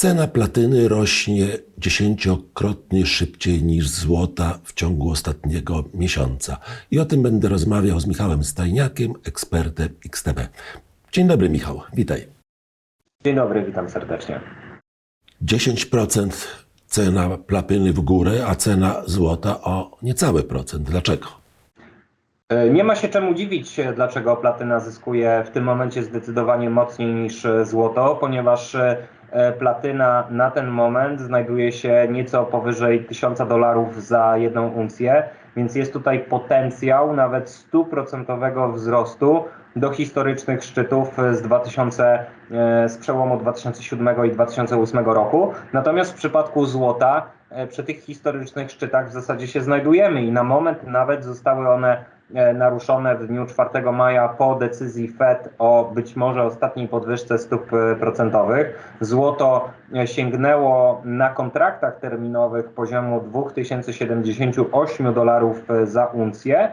Cena platyny rośnie dziesięciokrotnie szybciej niż złota w ciągu ostatniego miesiąca. I o tym będę rozmawiał z Michałem Stajniakiem, ekspertem XTB. Dzień dobry, Michał, witaj. Dzień dobry, witam serdecznie. 10% cena platyny w górę, a cena złota o niecały procent. Dlaczego? E, Nie ma się czemu dziwić, e, dlaczego platyna zyskuje w tym momencie zdecydowanie mocniej niż złoto, ponieważ e, platyna na ten moment znajduje się nieco powyżej 1000 dolarów za jedną uncję, więc jest tutaj potencjał nawet stuprocentowego wzrostu do historycznych szczytów z 2000, e, z przełomu 2007 i 2008 roku. Natomiast w przypadku złota e, przy tych historycznych szczytach w zasadzie się znajdujemy i na moment nawet zostały one e, naruszone w dniu 4 maja po decyzji Fed o być może ostatniej podwyżce stóp e, procentowych. Złoto e, sięgnęło na kontraktach terminowych poziomu 2078 dolarów e, za uncję.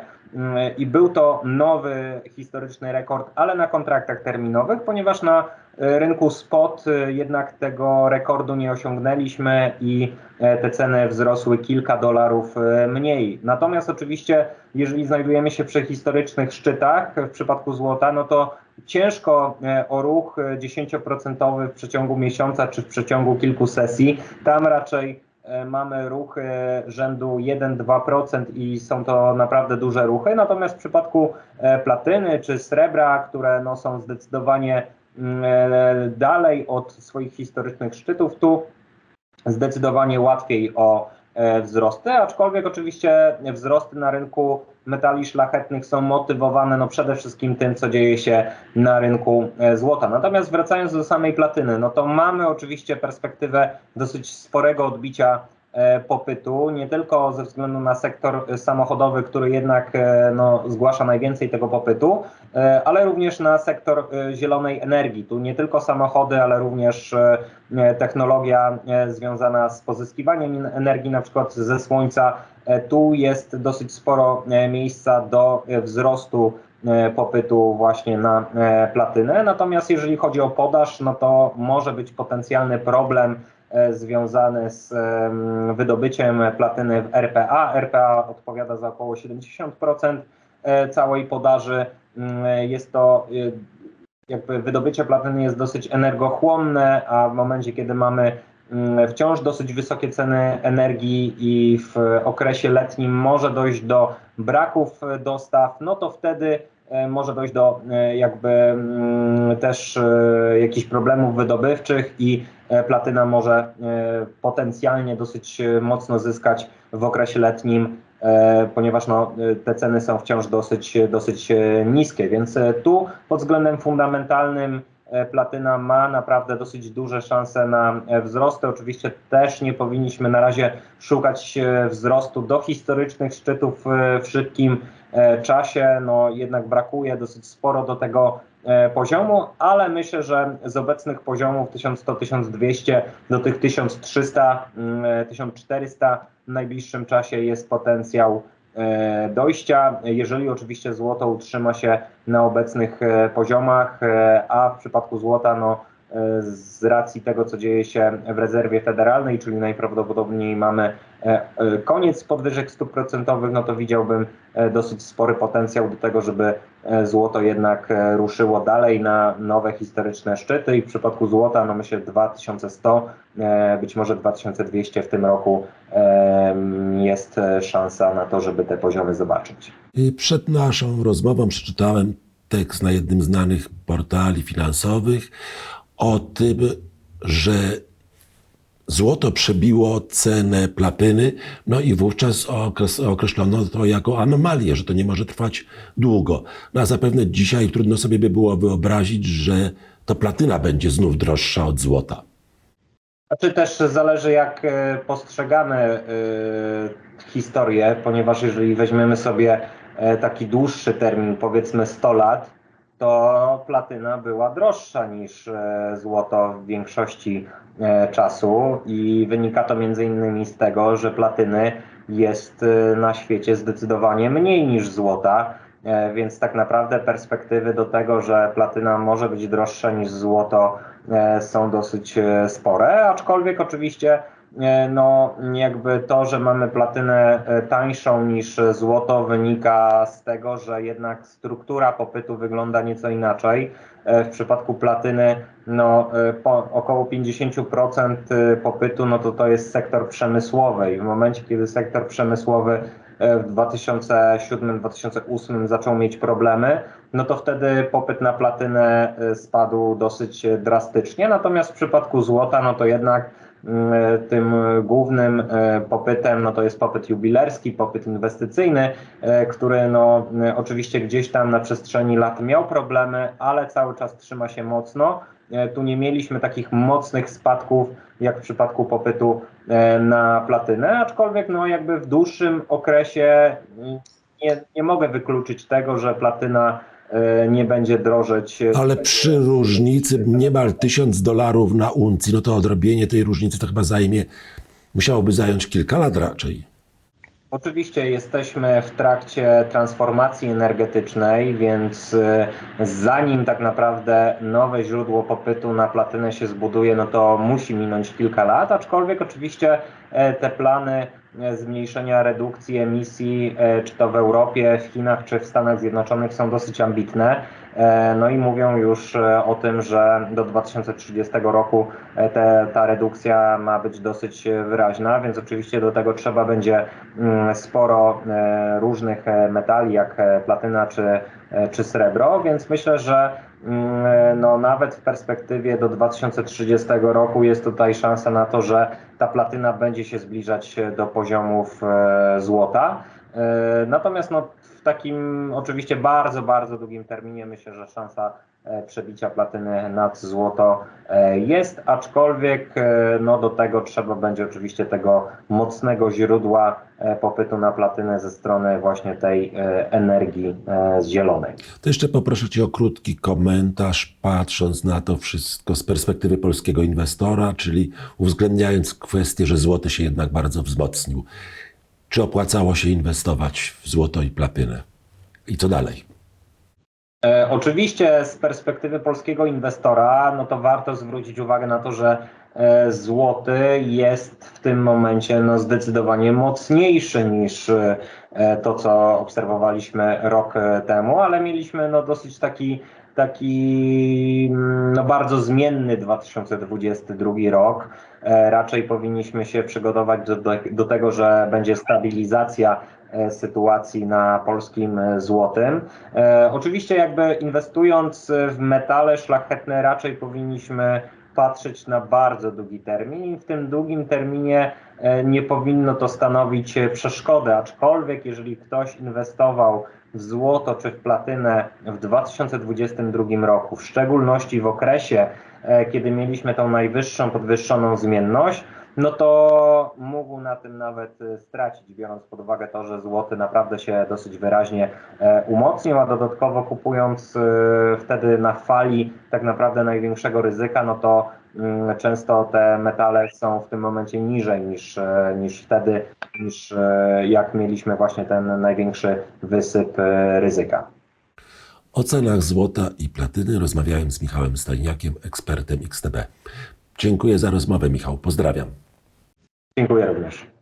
I był to nowy historyczny rekord, ale na kontraktach terminowych, ponieważ na e, rynku spot e, jednak tego rekordu nie osiągnęliśmy i e, te ceny wzrosły kilka dolarów mniej. Natomiast oczywiście, jeżeli znajdujemy się przy historycznych szczytach w przypadku złota, no to ciężko o ruch e, 10% w przeciągu miesiąca czy w przeciągu kilku sesji. Tam raczej mamy ruchy rzędu 1-2% i są to naprawdę duże ruchy. Natomiast w przypadku e, platyny czy srebra, które no, są zdecydowanie mm, e, dalej od swoich historycznych szczytów, tu zdecydowanie łatwiej o e, wzrosty, aczkolwiek oczywiście wzrosty na rynku metali szlachetnych są motywowane no przede wszystkim tym, co dzieje się na rynku e, złota. Natomiast wracając do samej platyny, no to mamy oczywiście perspektywę dosyć sporego odbicia e, popytu, nie tylko ze względu na sektor e, samochodowy, który jednak e, no, zgłasza najwięcej tego popytu, e, ale również na sektor e, zielonej energii. Tu nie tylko samochody, ale również e, e, technologia e, związana z pozyskiwaniem energii, na przykład ze słońca. E, Tu jest dosyć sporo e, miejsca do e, wzrostu e, popytu właśnie na e, platynę. Natomiast jeżeli chodzi o podaż, no to może być potencjalny problem e, związany z em, wydobyciem platyny w RPA. RPA odpowiada za około 70% e, całej podaży. Mm, Jest to e, jakby wydobycie platyny jest dosyć energochłonne, a w momencie, kiedy mamy mm, wciąż dosyć wysokie ceny energii i w okresie letnim może dojść do braków dostaw, no to wtedy może dojść do e, jakby mm, też e, jakichś problemów wydobywczych i e, platyna może e, potencjalnie dosyć e, mocno zyskać w okresie letnim, e, ponieważ no, e, te ceny są wciąż dosyć, dosyć e, niskie, więc e, tu pod względem fundamentalnym e, platyna ma naprawdę dosyć duże szanse na e, wzrosty. Oczywiście też nie powinniśmy na razie szukać e, wzrostu do historycznych szczytów e, w szybkim e, czasie. No jednak brakuje dosyć sporo do tego e, poziomu, ale myślę, że z obecnych poziomów 1100-1200 do tych 1300, mm, e, 1400 w najbliższym czasie jest potencjał e, dojścia, jeżeli oczywiście złoto utrzyma się na obecnych e, poziomach, e, a w przypadku złota no, e, z racji tego, co dzieje się w rezerwie federalnej, czyli najprawdopodobniej mamy e, e, koniec podwyżek stóp procentowych, no to widziałbym e, dosyć spory potencjał do tego, żeby e, złoto jednak e, ruszyło dalej na nowe historyczne szczyty i w przypadku złota, no myślę 2100, e, być może 2200 w tym roku jest e, szansa na to, żeby te poziomy zobaczyć. Przed naszą rozmową przeczytałem tekst na jednym z znanych portali finansowych o tym, że złoto przebiło cenę platyny, no i wówczas określono to jako anomalię, że to nie może trwać długo. No a zapewne dzisiaj trudno sobie by było wyobrazić, że to platyna będzie znów droższa od złota. Znaczy też zależy jak e, postrzegamy e, historię, ponieważ jeżeli weźmiemy sobie e, taki dłuższy termin, powiedzmy 100 lat, to platyna była droższa niż e, złoto w większości e, czasu i wynika to między innymi z tego, że platyny jest e, na świecie zdecydowanie mniej niż złota. Więc tak naprawdę perspektywy do tego, że platyna może być droższa niż złoto są dosyć spore, aczkolwiek oczywiście no jakby to, że mamy platynę e, tańszą niż złoto wynika z tego, że jednak struktura popytu wygląda nieco inaczej. E, W przypadku platyny no e, około 50% popytu no to to jest sektor przemysłowy i w momencie, kiedy sektor przemysłowy e, w 2007-2008 zaczął mieć problemy, no to wtedy popyt na platynę e, spadł dosyć e, drastycznie. Natomiast w przypadku złota, no to jednak mm, tym głównym popytem no to jest popyt jubilerski, popyt inwestycyjny, który no oczywiście gdzieś tam na przestrzeni lat miał problemy, ale cały czas trzyma się mocno. Tu nie mieliśmy takich mocnych spadków jak w przypadku popytu na platynę, aczkolwiek no jakby w dłuższym okresie nie, nie mogę wykluczyć tego, że platyna e, nie będzie drożeć. e, Ale przy różnicy niemal 1000 dolarów na uncji, no to odrobienie tej różnicy to chyba zajmie, musiałoby zająć kilka lat raczej. Oczywiście jesteśmy w trakcie transformacji energetycznej, więc e, zanim tak naprawdę nowe źródło popytu na platynę się zbuduje, no to musi minąć kilka lat, aczkolwiek oczywiście e, te plany e, zmniejszenia redukcji emisji, czy to w Europie, w Chinach, czy w Stanach Zjednoczonych są dosyć ambitne. E, No i mówią już e, o tym, że do 2030 roku e, te, ta redukcja ma być dosyć wyraźna, więc oczywiście do tego trzeba będzie mm, sporo różnych metali, jak platyna czy, czy srebro, więc myślę, że mm, no, nawet w perspektywie do 2030 roku jest tutaj szansa na to, że ta platyna będzie się zbliżać do poziomów złota. E, Natomiast no, w takim oczywiście bardzo, bardzo długim terminie myślę, że szansa e, przebicia platyny nad złoto e, jest, aczkolwiek no, do tego trzeba będzie oczywiście tego mocnego źródła popytu na platynę ze strony właśnie tej energii zielonej. To jeszcze poproszę Cię o krótki komentarz, patrząc na to wszystko z perspektywy polskiego inwestora, czyli uwzględniając kwestię, że złoty się jednak bardzo wzmocnił. Czy opłacało się inwestować w złoto i platynę? I co dalej? E, Oczywiście z perspektywy polskiego inwestora, no to warto zwrócić uwagę na to, że e, złoty jest w tym momencie no zdecydowanie mocniejszy niż e, to, co obserwowaliśmy rok e, temu, ale mieliśmy no dosyć taki, taki mm, no bardzo zmienny 2022 rok. E, Raczej powinniśmy się przygotować do, do, tego, że będzie stabilizacja e, sytuacji na polskim e, złotym. Oczywiście jakby inwestując w metale szlachetne raczej powinniśmy patrzeć na bardzo długi termin i w tym długim terminie e, nie powinno to stanowić e, przeszkody, aczkolwiek jeżeli ktoś inwestował w złoto czy w platynę w 2022 roku, w szczególności w okresie, e, kiedy mieliśmy tą najwyższą podwyższoną zmienność, no to mógł na tym nawet e, stracić, biorąc pod uwagę to, że złoty naprawdę się dosyć wyraźnie e, umocnił, a dodatkowo kupując e, wtedy na fali tak naprawdę największego ryzyka, no to mm, często te metale są w tym momencie niżej niż, e, niż wtedy, niż e, jak mieliśmy właśnie ten największy wysyp ryzyka. O cenach złota i platyny rozmawiałem z Michałem Stajniakiem, ekspertem XTB. Dziękuję za rozmowę, Michał. Pozdrawiam. Dziękuję również.